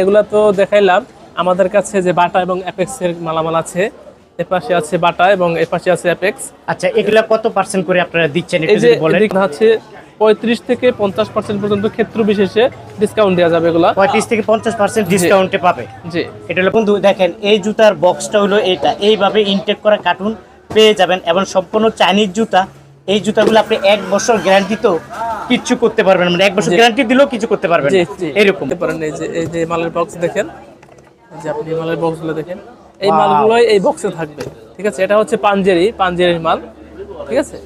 এগুলা তো দেখাইলাম। আমাদের কাছে যে বাটা এবং অ্যাপেক্স এর মালামাল আছে এ পাশে আছে বাটা এবং এ পাশে আছে অ্যাপেক্স আচ্ছা এগুলা কত পার্সেন্ট করে আপনারা দিচ্ছেন এই যে যদি বলেন? আছে পঁয়ত্রিশ থেকে পঞ্চাশ পার্সেন্ট পর্যন্ত ক্ষেত্র বিশেষে ডিসকাউন্ট দেওয়া যাবে এগুলা। পঁয়ত্রিশ থেকে পঞ্চাশ পার্সেন্ট ডিসকাউন্টে পাবে। জি। এটা হলো বন্ধু দেখেন এই জুতার বক্সটা হলো এটা। এইভাবে ইনটেক করা কার্টুন পেয়ে যাবেন এবং সম্পূর্ণ চাইনিজ জুতা। এই জুতাগুলো আপনি এক বছর গ্যারান্টি তো কিচ্ছু করতে পারবেন মানে এক বছর গ্যারান্টি দিলেও কিছু করতে পারবেন এরকম। পারেন এই যে এই যে মালের বক্স দেখেন। যে আপনি মালের বক্সগুলো দেখেন। এই মালগুলোই এই বক্সে থাকবে। ঠিক আছে? এটা হচ্ছে পাঞ্জেরি পাঞ্জেরির মাল। ঠিক আছে?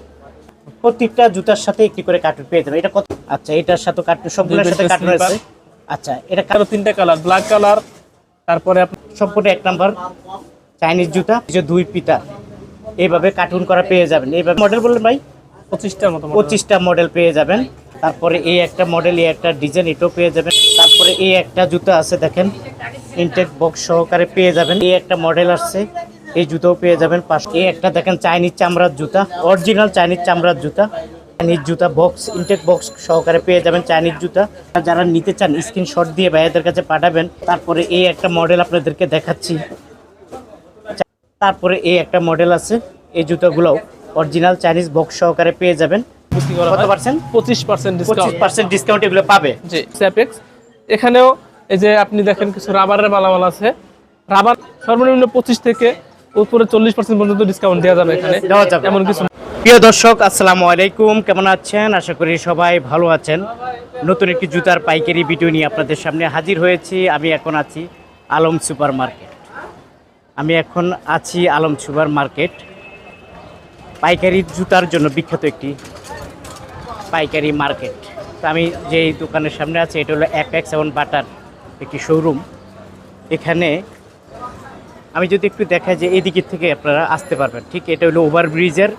প্রত্যেকটা জুতার সাথে একটি করে কার্টুন পেয়ে যাবেন। এটা কত? আচ্ছা এটার সাথে কার্টুন সবগুলোর সাথে কার্টুন আছে। আচ্ছা এটা আরও তিনটা কালার ব্ল্যাক কালার তারপরে সম্পূর্ণ এক নাম্বার চাইনিজ জুতা। যে দুই পিতা। এইভাবে কার্টুন করা পেয়ে যাবেন। এইভাবে মডেল বললেন ভাই? পঁচিশটার মতো পঁচিশটা মডেল পেয়ে যাবেন। তারপরে এই একটা মডেল এই একটা ডিজাইন এটাও পেয়ে যাবেন। তারপরে এই একটা জুতা আছে দেখেন ইনটেক বক্স সহকারে পেয়ে যাবেন। এই একটা মডেল আসছে, এই জুতাও পেয়ে যাবেন পাশ এই একটা দেখেন চাইনিজ চামড়ার জুতা অরিজিনাল চাইনিজ চামড়ার জুতা। চাইনিজ জুতা বক্স ইনটেক বক্স সহকারে পেয়ে যাবেন চাইনিজ জুতা। যারা নিতে চান স্ক্রিনশট দিয়ে ভাইয়াদের কাছে পাঠাবেন। তারপরে এই একটা মডেল আপনাদেরকে দেখাচ্ছি। তারপরে এই একটা মডেল আছে, এই জুতাগুলোও। অরিজিনাল চাইনিজ বক্স সহকারে পেয়ে যাবেন। কত পার্সেন্ট পঁচিশ পার্সেন্ট পঁচিশ ডিসকাউন্ট পার্সেন্ট ডিসকাউন্ট এগুলো পাবে। জি। স্যাপেক্স এখানেও এই যে আপনি দেখেন কিছু রাবারের মালামাল আছে। রাবার সর্বনিম্ন পঁচিশ থেকে উপরে চল্লিশ পার্সেন্ট পর্যন্ত ডিসকাউন্ট দেওয়া যাবে এখানে। দেওয়া যাবে। এমন কিছু প্রিয় দর্শক আসসালামু আলাইকুম। কেমন আছেন? আশা করি সবাই ভালো আছেন। নতুন একটি জুতার পাইকারি ভিডিও নিয়ে আপনাদের সামনে হাজির হয়েছি। আমি এখন আছি আলম সুপার মার্কেট আমি এখন আছি আলম সুপার মার্কেট পাইকারি জুতার জন্য বিখ্যাত একটি পাইকারি মার্কেট। তো আমি যেই দোকানের সামনে আছে, এটা হলো অ্যাপেক্স এবং বাটার একটি শোরুম এখানে আমি যদি একটু দেখাই যে এই দিকের থেকে আপনারা আসতে পারবেন। ঠিক এটা হলো ওভারব্রিজের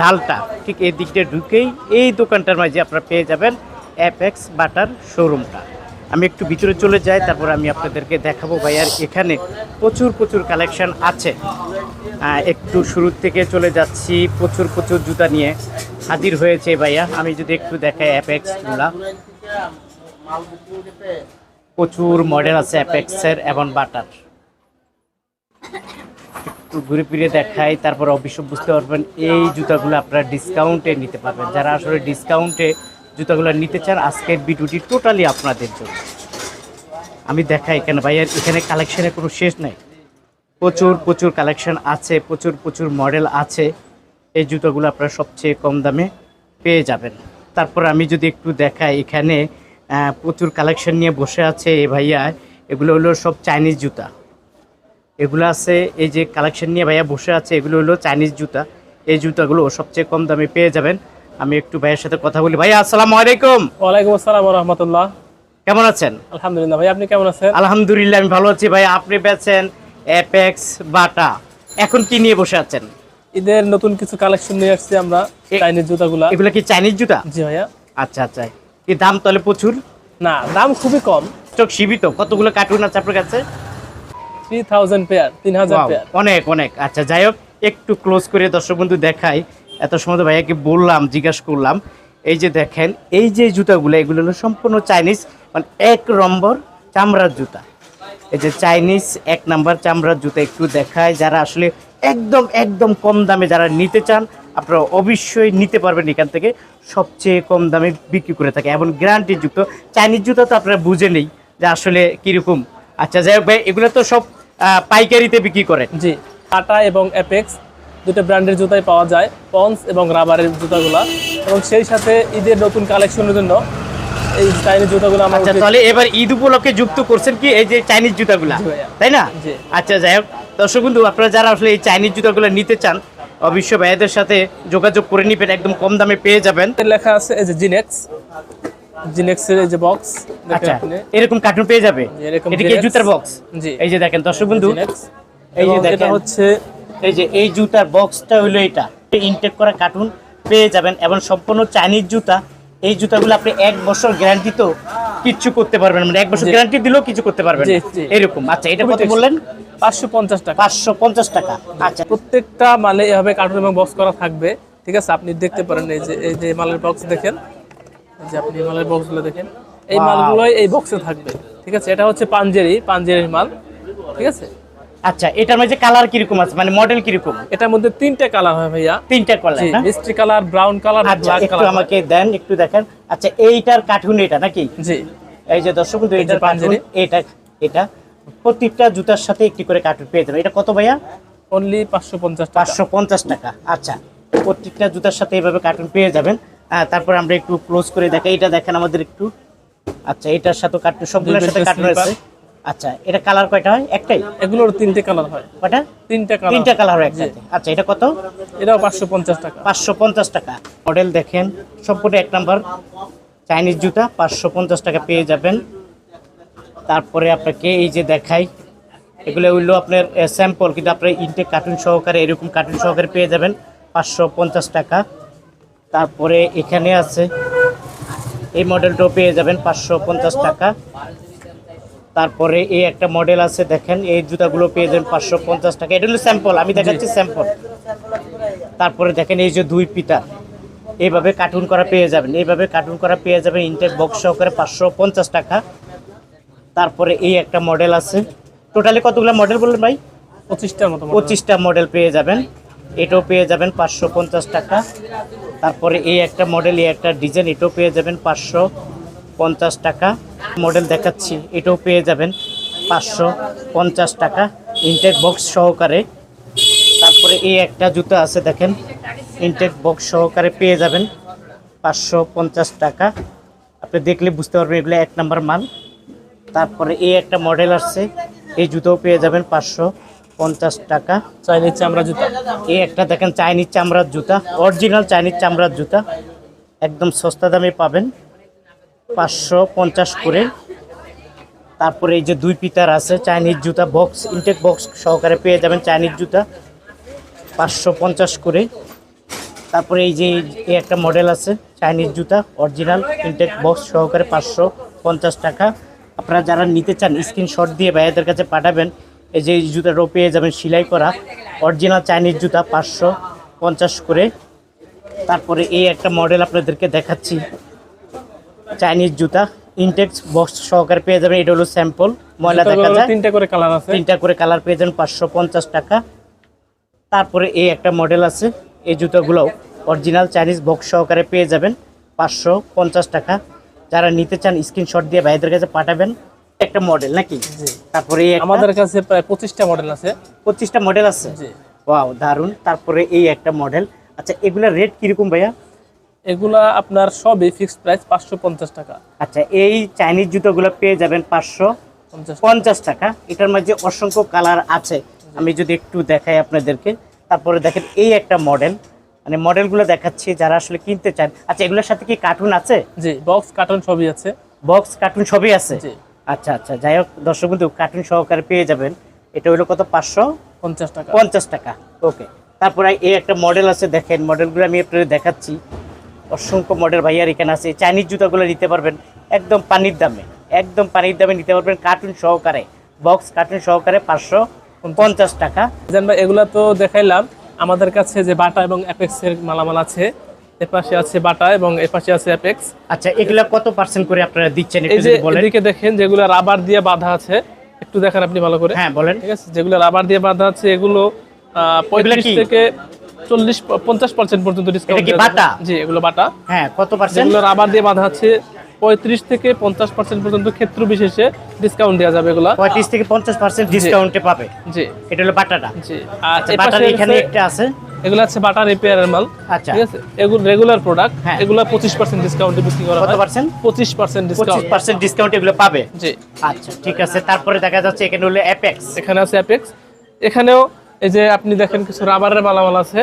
ঢালটা। ঠিক এই দিকটা ঢুকেই এই দোকানটার মাঝে আপনারা পেয়ে যাবেন অ্যাপেক্স বাটার শোরুমটা আমি একটু ভিতরে চলে যাই, তারপর আমি আপনাদেরকে দেখাবো ভাই আর এখানে প্রচুর প্রচুর কালেকশন আছে। একটু শুরুর থেকে চলে যাচ্ছি, প্রচুর প্রচুর জুতা নিয়ে হাজির হয়েছে ভাইয়া। আমি যদি একটু দেখাই অ্যাপেক্সগুলা প্রচুর মডেল আছে অ্যাপেক্সের এবং বাটার একটু ঘুরে ফিরে দেখাই, তারপর অবশ্য বুঝতে পারবেন, এই জুতাগুলো আপনারা ডিসকাউন্টে নিতে পারবেন। যারা আসলে ডিসকাউন্টে জুতাগুলো নিতে চান, আজকের ভিডিওটি টোটালি আপনাদের জন্য। আমি দেখাই এখানে ভাইয়ার এখানে কালেকশনের কোনো শেষ নেই। প্রচুর প্রচুর কালেকশন আছে, প্রচুর প্রচুর মডেল আছে। এই জুতোগুলো আপনারা সবচেয়ে কম দামে পেয়ে যাবেন। তারপর আমি যদি একটু দেখাই, এখানে প্রচুর কালেকশন নিয়ে বসে আছে এই ভাইয়া। এগুলো হলো সব চাইনিজ জুতা। এগুলো আছে, এই যে কালেকশন নিয়ে ভাইয়া বসে আছে, এগুলো হলো চাইনিজ জুতা। এই জুতাগুলো সবচেয়ে কম দামে পেয়ে যাবেন। আমি একটু ভাইয়ের সাথে কথা বলি। ভাইয়া আসসালামু আলাইকুম। ওয়ালাইকুম আসসালাম রহমতুল্লাহ কেমন আছেন? আলহামদুলিল্লাহ ভাই আপনি কেমন আছেন? আলহামদুলিল্লাহ আমি ভালো আছি। ভাই আপনি পেয়েছেন অ্যাপেক্স বাটা। এখন কি নিয়ে বসে আছেন? ঈদের নতুন কিছু কালেকশন নিয়ে আসছি আমরা চাইনিজ জুতাগুলা। এগুলো কি চাইনিজ জুতা? জি ভাইয়া। আচ্ছা আচ্ছা। কি দাম তাহলে প্রচুর? না দাম খুবই কম। চোখ সীমিত। কতগুলো কার্টুন আছে আপনার কাছে? থ্রি থাউজেন্ড পেয়ার তিন হাজার পেয়ার অনেক অনেক। আচ্ছা যাই হোক একটু ক্লোজ করে দর্শক বন্ধু দেখাই। এত সময় তো ভাইয়াকে বললাম, জিজ্ঞাসা করলাম, এই যে দেখেন, এই যে জুতাগুলো, এগুলো হলো সম্পূর্ণ চাইনিজ মানে এক নম্বর চামড়ার জুতা। এই যে চাইনিজ এক নাম্বার চামড়ার জুতা একটু দেখায়, যারা আসলে একদম একদম কম দামে যারা নিতে চান, আপনারা অবশ্যই নিতে পারবেন এখান থেকে, সবচেয়ে কম দামে বিক্রি করে থাকে। এবং গ্যারান্টি যুক্ত চাইনিজ জুতা তো আপনারা বুঝে নেই যে আসলে কীরকম। আচ্ছা যাই হোক ভাই, এগুলো তো সব পাইকারিতে বিক্রি করেন। জি। টাটা এবং অ্যাপেক্স দুটো ব্র্যান্ডের জুতাই পাওয়া যায় পন্স এবং রাবারের জুতাগুলা। এবং সেই সাথে ঈদের নতুন কালেকশনের জন্য এই চাইনিজ জুতাগুলো আমরা আচ্ছা তাহলে এবার ঈদ উপলক্ষে যুক্ত করছেন কি এই যে চাইনিজ জুতাগুলা। তাই না? আচ্ছা যাই হোক। দর্শক বন্ধু আপনারা যারা আসলে এই চাইনিজ জুতাগুলো নিতে চান অবশ্যই ভাইয়াদের সাথে যোগাযোগ করে নিবেন একদম কম দামে পেয়ে যাবেন। লেখা আছে এই যে জিনেক্স জিনেক্সের এই যে বক্স আচ্ছা এরকম কার্টুন পেয়ে যাবে? এটা কি জুতার বক্স জি। এই যে দেখেন দর্শক বন্ধু এই যে এটা দেখেন। হচ্ছে এই যে এই জুতার বক্সটা হলো এটা। ইনটেক করা কার্টুন পেয়ে যাবেন এবং সম্পূর্ণ চাইনিজ জুতা। এই জুতাগুলো আপনি এক বছর গ্যারান্টি তো কিচ্ছু করতে পারবেন মানে এক বছর গ্যারান্টি দিলেও কিছু করতে পারবেন। এরকম। আচ্ছা এটা কত বললেন? পাঁচশো পঞ্চাশ টাকা। পাঁচশো পঞ্চাশ টাকা। আচ্ছা। প্রত্যেকটা মালে এভাবে কার্টুন এবং বক্স করা থাকবে। ঠিক আছে আপনি দেখতে পারেন এই যে এই যে মালের বক্স দেখেন। এই যে আপনি মালের বক্সগুলো দেখেন। এই মালগুলোই এই বক্সে থাকবে। ঠিক আছে এটা হচ্ছে পাঞ্জেরি পাঞ্জেরির মাল। ঠিক আছে? আচ্ছা এটার মধ্যে কালার কীরকম আছে? মানে মডেল কীরকম? এটার মধ্যে তিনটে কালার হয় ভাইয়া। তিনটা কালার মিষ্টি colour brown colour black colour আমাকে দেন একটু দেখেন। আচ্ছা এইটার কার্টুন এটা নাকি? জি। এই যে দর্শক বন্ধু এইটার কার্টুন পাঞ্জেরি। এটা এটা। প্রত্যেকটা জুতার সাথে একটি করে কার্টুন পেয়ে যাবে এটা কত ভাইয়া? অনলি পাঁচশো পঞ্চাশ টাকা। পাঁচশো পঞ্চাশ টাকা। আচ্ছা প্রত্যেকটা জুতার সাথে এইভাবে কার্টুন পেয়ে যাবেন। তারপর আমরা একটু ক্লোজ করে দেখাই। এটা দেখেন আমাদের একটু। আচ্ছা এটার সাথে কার্টুন সবগুলোর সাথে কার্টুন আছে। আচ্ছা এটা কালার কয়টা হয়? একটাই? এগুলোর তিনটে কালার হয়। কয়টা? তিনটে কালার তিনটা কালার হয় একসাথে। আচ্ছা এটা কত? এটাও পাঁচশো পঞ্চাশ টাকা। পাঁচশো পঞ্চাশ টাকা। মডেল দেখেন সবকটা এক নাম্বার চাইনিজ জুতা পাঁচশো পঞ্চাশ টাকা পেয়ে যাবেন। তারপরে আপনাকে এই যে দেখাই এগুলো হইল আপনার স্যাম্পল কিন্তু আপনার ইনটেক কার্টুন সহকারে এরকম কার্টুন সহকারে পেয়ে যাবেন। পাঁচশো পঞ্চাশ টাকা। তারপরে এখানে আছে এই মডেলটাও পেয়ে যাবেন পাঁচশো পঞ্চাশ টাকা। তারপরে এই একটা মডেল আছে দেখেন এই জুতাগুলো পেয়ে যাবেন পাঁচশো পঞ্চাশ টাকা। এটা হলো স্যাম্পল আমি দেখাচ্ছি স্যাম্পল তারপরে দেখেন এই যে দুই পিতা এইভাবে কার্টুন করা পেয়ে যাবেন। এইভাবে কার্টুন করা পেয়ে যাবেন ইনটেক বক্স সহকারে পাঁচশো পঞ্চাশ টাকা। তারপরে এই একটা মডেল আছে। টোটালি কতগুলো মডেল বললেন ভাই? পঁচিশটার মতো পঁচিশটা মডেল পেয়ে যাবেন। এটাও পেয়ে যাবেন পাঁচশো পঞ্চাশ টাকা। তারপরে এই একটা মডেল এই একটা ডিজাইন এটাও পেয়ে যাবেন পাঁচশো পঞ্চাশ টাকা। মডেল দেখাচ্ছি এটাও পেয়ে যাবেন পাঁচশো পঞ্চাশ টাকা ইনটেক বক্স সহকারে। তারপরে এই একটা জুতো আছে দেখেন ইনটেক বক্স সহকারে পেয়ে যাবেন পাঁচশো পঞ্চাশ টাকা। আপনি দেখলে বুঝতে পারবেন এগুলো এক নাম্বার মাল। তারপরে এই একটা মডেল আসছে এই জুতোও পেয়ে যাবেন পাঁচশো পঞ্চাশ টাকা। চাইনিজ চামড়া জুতা। এই একটা দেখেন চাইনিজ চামড়ার জুতা অরিজিনাল চাইনিজ চামড়ার জুতা একদম সস্তা দামে পাবেন। পাঁচশো পঞ্চাশ করে। তারপরে এই যে দুই পিতার আছে, চাইনিজ জুতা বক্স ইনটেক বক্স সহকারে পেয়ে যাবেন চাইনিজ জুতা, পাঁচশো পঞ্চাশ করে। তারপরে এই যে এই একটা মডেল আছে, চাইনিজ জুতা অরিজিনাল ইনটেক বক্স সহকারে পাঁচশো পঞ্চাশ টাকা। আপনারা যারা নিতে চান স্ক্রিনশট দিয়ে ভাইয়াদের কাছে পাঠাবেন, এই যে জুতাটাও পেয়ে যাবেন সেলাই করা। অরিজিনাল চাইনিজ জুতা, পাঁচশো পঞ্চাশ করে। তারপরে এই একটা মডেল আপনাদেরকে দেখাচ্ছি। চাইনিজ জুতা ইনটেক্স বক্স সহকারে পেয়ে যাবেন। এটা হলো স্যাম্পল ময়লা দেখা যায়। তিনটে করে কালার আছে। তিনটা করে কালার পেয়ে যাবেন পাঁচশো পঞ্চাশ টাকা। তারপরে এই একটা মডেল আছে। এই জুতোগুলো অরিজিনাল চাইনিজ বক্স সহকারে পেয়ে যাবেন পাঁচশো পঞ্চাশ টাকা। যারা নিতে চান স্ক্রিনশট দিয়ে ভাইদের কাছে পাঠাবেন। একটা মডেল নাকি? তারপরে আমাদের কাছে প্রায় পঁচিশটা মডেল আছে। পঁচিশটা মডেল আছে? ওয়াও দারুণ তারপরে এই একটা মডেল আচ্ছা এগুলা রেট কীরকম ভাইয়া? এগুলা আপনার সবই ফিক্সড প্রাইস পাঁচশো পঞ্চাশ টাকা। আচ্ছা এই চাইনিজ জুতোগুলো পেয়ে যাবেন পাঁচশো পঞ্চাশ টাকা। এটার মাঝে অসংখ্য কালার আছে। আমি যদি একটু দেখাই আপনাদেরকে। তারপরে দেখেন এই একটা মডেল মানে মডেলগুলো দেখাচ্ছি যারা আসলে কিনতে চান। আচ্ছা এগুলোর সাথে কি কার্টুন আছে? জি বক্স কার্টুন সবই আছে। বক্স কার্টুন সবই আছে? আচ্ছা আচ্ছা যাই হোক দর্শক বন্ধু কার্টুন সহকারে পেয়ে যাবেন। এটা হলো কত? পাঁচশো পঞ্চাশ টাকা। পঞ্চাশ টাকা। ওকে তারপরে এই একটা মডেল আছে দেখেন মডেলগুলো আমি আপনাদের দেখাচ্ছি। অসংখ্য মডেল ভাইয়ার এখানে আছে। চাইনিজ জুতাগুলো নিতে পারবেন একদম পানির দামে। একদম পানির দামে নিতে পারবেন কার্টুন সহকারে। বক্স কার্টুন সহকারে পাঁচশো পঞ্চাশ টাকা। জান ভাই এগুলা তো দেখাইলাম। আমাদের কাছে যে বাটা এবং অ্যাপেক্স এর মালামাল আছে এপাশে আছে বাটা এবং এপাশে আছে অ্যাপেক্স আচ্ছা এগুলা কত পার্সেন্ট করে আপনারা দিচ্ছেন এই যে এদিকে দেখেন যেগুলো রাবার দিয়ে বাঁধা আছে একটু দেখেন আপনি ভালো করে। হ্যাঁ বলেন। ঠিক আছে যেগুলো রাবার দিয়ে বাঁধা আছে এগুলো পঁয়ত্রিশ থেকে চল্লিশ পঞ্চাশ পার্সেন্ট পর্যন্ত ডিসকাউন্ট কি বাটা? জি এগুলো বাটা। হ্যাঁ কত পার্সেন্ট রাবার দিয়ে বাঁধা আছে পঁয়ত্রিশ থেকে পঞ্চাশ পার্সেন্ট পর্যন্ত ক্ষেত্র বিশেষে ডিসকাউন্ট দেওয়া যাবে এগুলা। পঁয়ত্রিশ থেকে পঞ্চাশ পার্সেন্ট ডিসকাউন্টে পাবে। জি। এটা হলো বাটাটা। জি। আচ্ছা বাটার এখানে একটা আছে। এগুলো বাটা রিপেয়ারের মাল। আচ্ছা। ঠিক আছে? এগুলো রেগুলার প্রোডাক্ট হ্যাঁ। এগুলো পঁচিশ পার্সেন্ট ডিসকাউন্টে বিক্রি করা কত পার্সেন্ট পঁচিশ পার্সেন্ট ডিসকাউন্ট পার্সেন্ট ডিসকাউন্ট এগুলো পাবে। জি। আচ্ছা ঠিক আছে। তারপরে দেখা যাচ্ছে এখানে হলো অ্যাপেক্স এখানে আছে অ্যাপেক্স এখানেও এই যে আপনি দেখেন কিছু রাবারের মালা মালামাল আছে।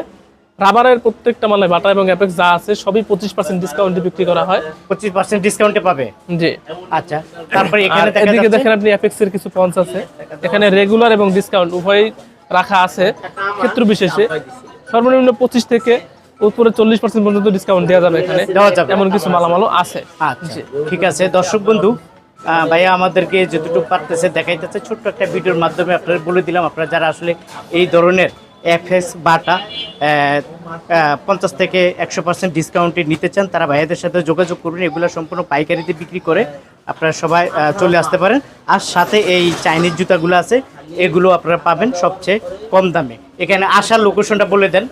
রাবারের প্রত্যেকটা মালে বাটা এবং অ্যাপেক্স যা আছে সবই পঁচিশ পার্সেন্ট ডিসকাউন্টে বিক্রি করা হয়। পঁচিশ পার্সেন্ট ডিসকাউন্টে পাবে? জি। আচ্ছা তারপরে এখানে এদিকে দেখেন আপনি অ্যাপেক্স এর কিছু পঞ্চ আছে। এখানে রেগুলার এবং ডিসকাউন্ট উভয়ই রাখা আছে ক্ষেত্র বিশেষে। সর্বনিম্ন পঁচিশ থেকে উপরে চল্লিশ পার্সেন্ট পর্যন্ত ডিসকাউন্ট দেওয়া যাবে এখানে। এমন কিছু মালামালও আছে। আচ্ছা ঠিক আছে। দর্শক বন্ধু ভাইয়া আমাদেরকে যতটুকু পারতেছে দেখাইতেছে ছোট্ট একটা ভিডিওর মাধ্যমে আপনারা বলে দিলাম, আপনারা যারা আসলে এই ধরনের এফএস বাটা পঞ্চাশ থেকে একশো পার্সেন্ট ডিসকাউন্টে নিতে চান, তারা ভাইয়াদের সাথে যোগাযোগ করবেন এগুলো সম্পূর্ণ পাইকারিতে বিক্রি করে আপনারা সবাই চলে আসতে পারেন। আর সাথে এই চাইনিজ জুতাগুলো আছে, এগুলো আপনারা পাবেন সবচেয়ে কম দামে। এখানে আসার লোকেশনটা বলে দেন।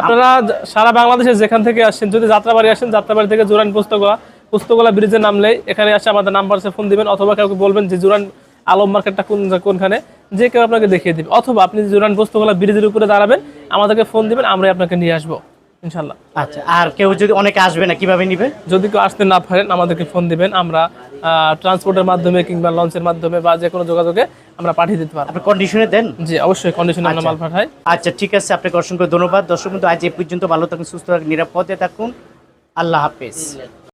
আপনারা সারা বাংলাদেশে যেখান থেকে আসেন, যদি যাত্রাবাড়ি আসেন, যাত্রাবাড়ি থেকে জুরান পুস্তকলা পুস্তকলা ব্রিজে নামলে এখানে আসে আমাদের নাম্বার ফোন দিবেন অথবা কাউকে বলবেন যে জুরান আলম মার্কেটটা কোন কোনখানে যে কেউ আপনাকে দেখিয়ে দিবে। অথবা আপনি জুরান পুস্তকলা ব্রিজের উপরে দাঁড়াবেন আমাদেরকে ফোন দিবেন আমরাই আপনাকে নিয়ে আসব ইনশাল্লাহ আচ্ছা আর কেউ যদি অনেকে আসবে না কীভাবে নিবে? যদি কেউ আসতে না পারেন আমাদেরকে ফোন দিবেন আমরা ট্রান্সপোর্টের মাধ্যমে কিংবা লঞ্চের মাধ্যমে বা যে কোনো যোগাযোগে আমরা পাঠিয়ে দিতে পারব। আপনি কন্ডিশনে দেন? জি অবশ্যই কন্ডিশনে আমরা মাল পাঠাই। আচ্ছা ঠিক আছে আপনাকে অসংখ্য ধন্যবাদ। দর্শক বন্ধু আজ এ পর্যন্ত ভালো থাকুন সুস্থ থাকুন নিরাপদে থাকুন। আল্লাহ হাফেজ।